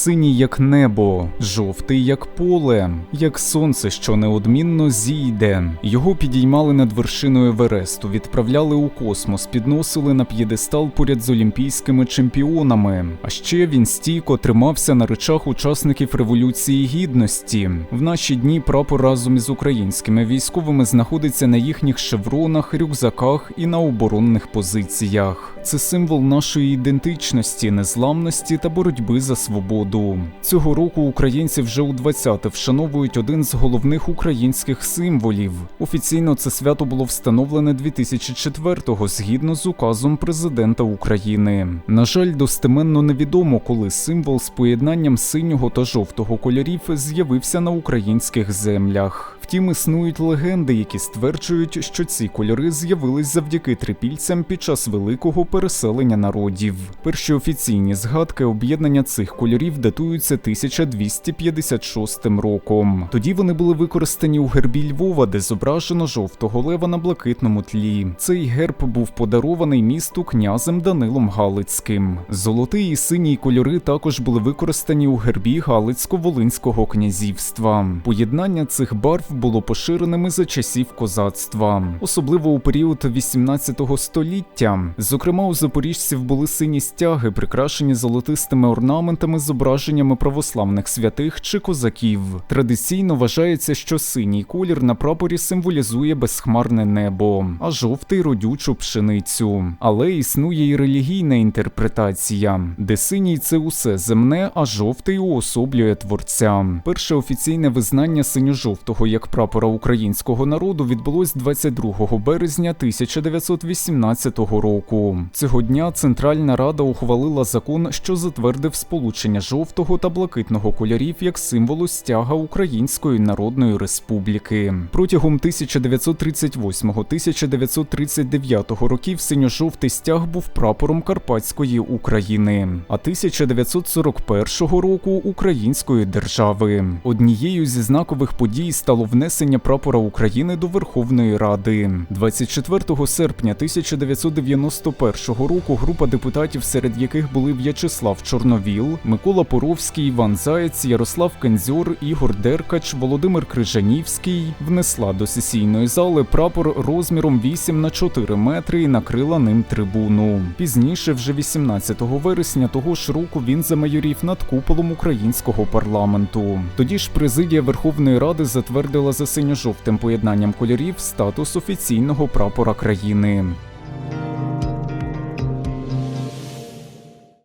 синій як небо, жовтий як поле, як сонце, що неодмінно зійде. Його підіймали над вершиною Евересту, відправляли у космос, підносили на п'єдестал поряд з олімпійськими чемпіонами. А ще він стійко тримався на речах учасників Революції Гідності. В наші дні прапор разом із українськими військовими знаходиться на їхніх шевронах, рюкзаках і на оборонних позиціях. Це символ нашої ідентичності, незламності та боротьби за свободу. Цього року українці вже у 20-те вшановують один з головних українських символів. Офіційно це свято було встановлене 2004-го згідно з указом президента України. На жаль, достеменно невідомо, коли символ з поєднанням синього та жовтого кольорів з'явився на українських землях. Втім, існують легенди, які стверджують, що ці кольори з'явились завдяки трипільцям під час великого переселення народів. Перші офіційні згадки об'єднання цих кольорів датуються 1256 роком. Тоді вони були використані у гербі Львова, де зображено жовтого лева на блакитному тлі. Цей герб був подарований місту князем Данилом Галицьким. Золотий і синій кольори також були використані у гербі Галицько-Волинського князівства. Поєднання цих барв було поширеними за часів козацтва, особливо у період 18 століття. Зокрема, у запоріжців були сині стяги, прикрашені золотистими орнаментами зображеннями православних святих чи козаків. Традиційно вважається, що синій колір на прапорі символізує безхмарне небо, а жовтий родючу пшеницю. Але існує і релігійна інтерпретація, де синій це усе земне, а жовтий уособлює творця. Перше офіційне визнання синьо-жовтого як прапора українського народу відбулось 22 березня 1918 року. Цього дня Центральна Рада ухвалила закон, що затвердив сполучення жовтого та блакитного кольорів як символу стяга Української Народної Республіки. Протягом 1938-1939 років синьо-жовтий стяг був прапором Карпатської України, а 1941 року Української держави. Однією зі знакових подій стало внесення прапора України до Верховної Ради. 24 серпня 1991 року група депутатів, серед яких були В'ячеслав Чорновіл, Микола Поровський, Іван Заєць, Ярослав Кензьор, Ігор Деркач, Володимир Крижанівський, внесла до сесійної зали прапор розміром 8 на 4 метри і накрила ним трибуну. Пізніше, вже 18 вересня того ж року, він замайорів над куполом українського парламенту. Тоді ж президія Верховної Ради затвердила за синьо-жовтим поєднанням кольорів статус офіційного прапора країни.